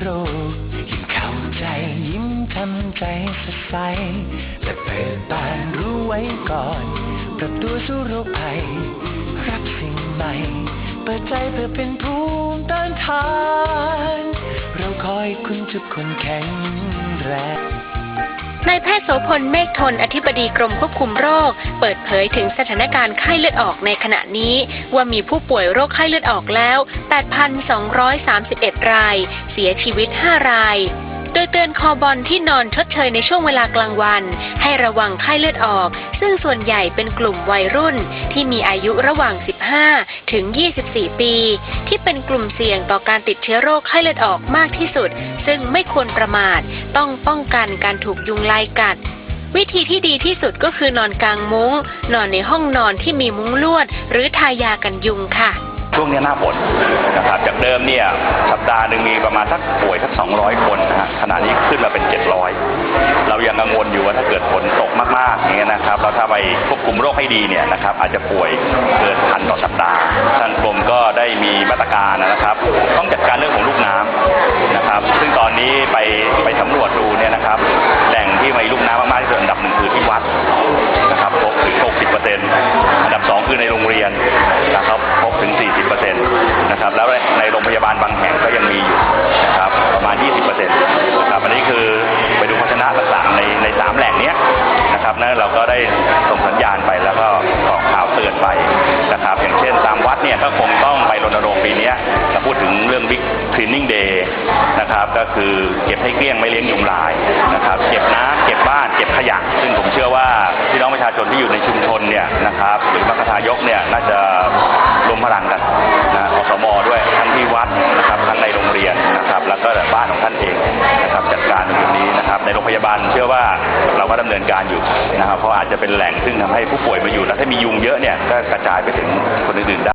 โรคยิ่งเข้าใจยิ้มทำใจใสดใสและเปิดบานรู้ไว้ก่อนปรับตัวสู้โรคภัยรักสิ่งใหม่ เปิดใจเพื่อเป็นภูมิต้านทาน เราคอยคุณทุกคนแข็งแรง นายแพทย์โสพลเมฆทนอธิบดีกรมควบคุมโรค เปิดเผยถึงสถานการณ์ไข้เลือดออกในขณะนี้ ว่ามีผู้ป่วยโรคไข้เลือดออกแล้ว 8,231 ราย เสียชีวิต 5 ราย ดยเตือนคอบอลที่นอนชดเชยในช่วงเวลากลางวัน ให้ระวังไข้เลือดออก ซึ่งส่วนใหญ่เป็นกลุ่มวัยรุ่น ที่มีอายุระหว่าง 15 ถึง 24 ปี ที่เป็นกลุ่มเสี่ยงต่อการติดเชื้อโรคไข้เลือดออกมากที่สุด ซึ่งไม่ควรประมาท ต้องป้องกันการถูกยุงลายกัดวิธีที่ดีที่สุดก็คือนอนกลางมุง้ง นอนในห้องนอนที่มีมุ้งลวด หรือทายากันยุงค่ะ ช่วงนี้หน้าฝนนะครับ จากเดิมเนี่ยสัปดาห์หนึ่งมีประมาณสักป่วยสัก 200 คนนะฮะขณะนี้ขึ้นมาเป็น 700 เรายังกังวลอยู่ว่าถ้าเกิดฝนตกมากๆอย่างเงี้ยนะครับเราถ้าไปควบคุมโรคให้ดีเนี่ยนะครับอาจจะป่วยเกินพันต่อสัปดาห์ ท่านกรมก็ได้มีมาตรการนะครับ ต้องจัดการเรื่องของ ไปนะครับ อย่างเช่นตามวัดเนี่ยก็คงต้องไปรณรงค์ปีนี้จะพูดถึงเรื่องบิ๊กคลีนนิ่งเดย์นะครับก็คือเก็บให้เกลี้ยงไม่เลี้ยงยุงลายนะครับเก็บน้ำเก็บบ้านเก็บขยะ ซึ่งผมเชื่อว่าพี่น้องประชาชนที่อยู่ในชุมชนเนี่ยนะครับหรือมรรคทายกเนี่ยน่าจะรวมพลังกัน พยาบาลเชื่อว่าเราก็ดำเนินการอยู่นะครับเพราะอาจจะเป็นแหล่งซึ่งทำให้ผู้ป่วยมาอยู่แล้วถ้ามียุงเยอะเนี่ยก็กระจายไปถึงคนอื่นๆได้